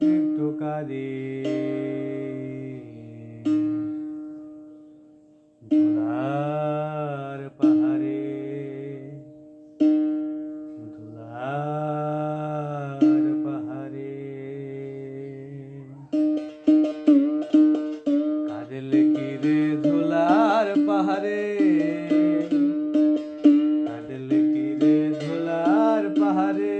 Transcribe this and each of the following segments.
টোকারে ধুলার পাহাড়ে ধুলার পাহাড়ে। কাঁদলে কি রে পাহাড়ে? কাঁদলে কি রে পাহাড়ে?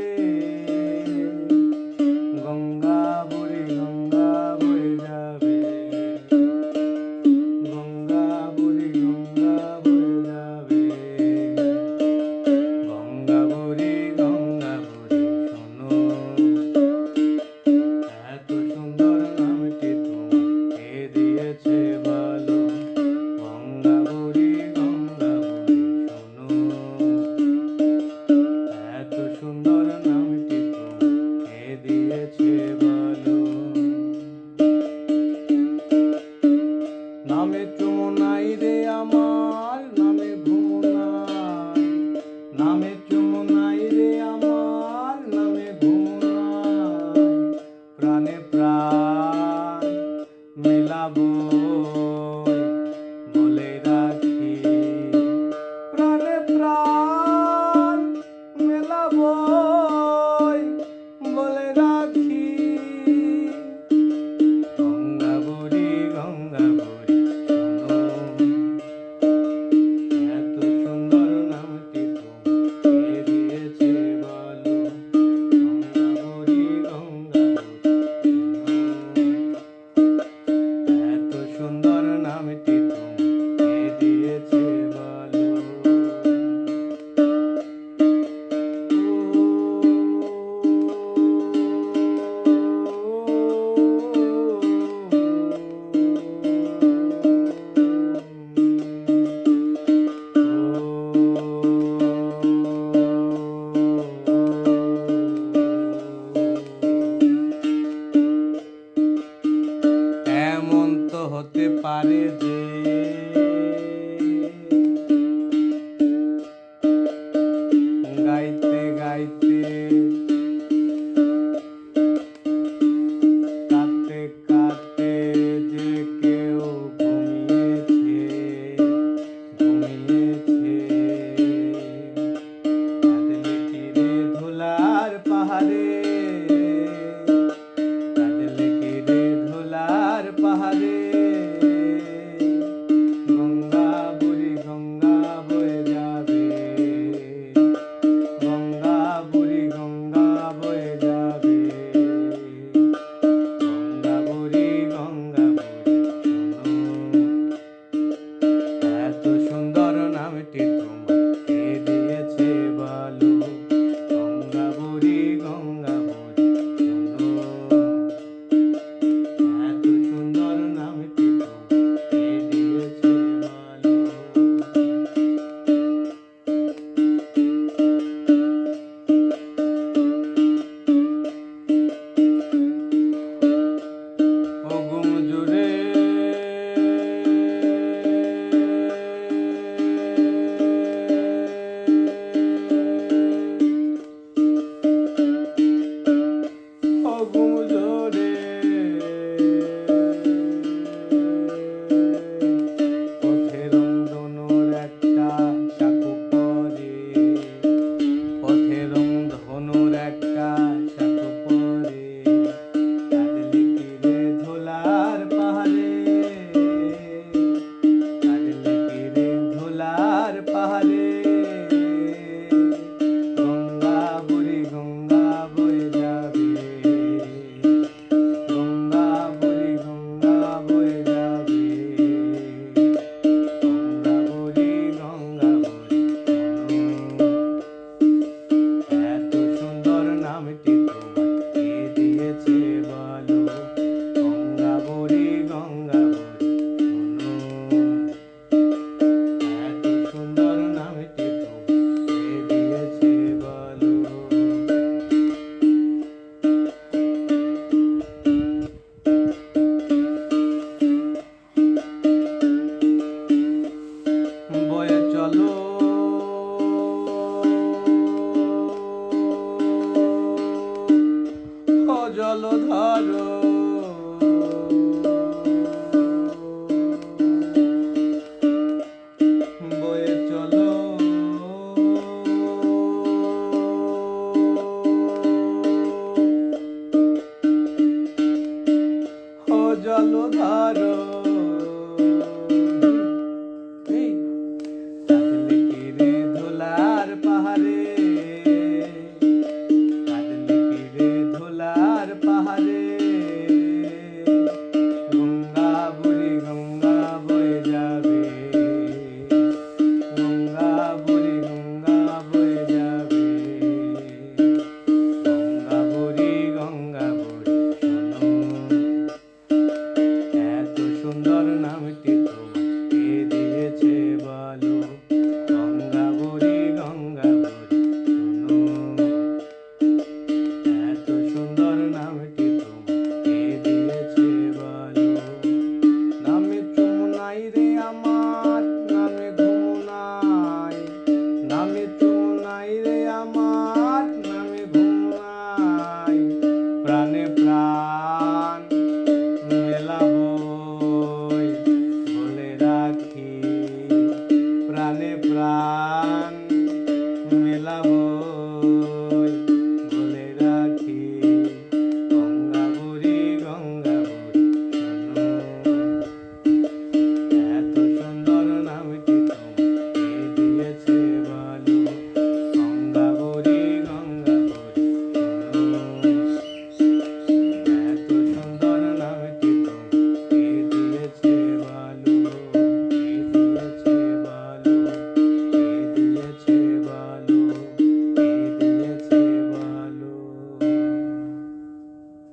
পারে গাইতে গাইতে কাঁদতে যে কেউ ঘুমিয়েছে পাহাড়ে। চলো ধরো।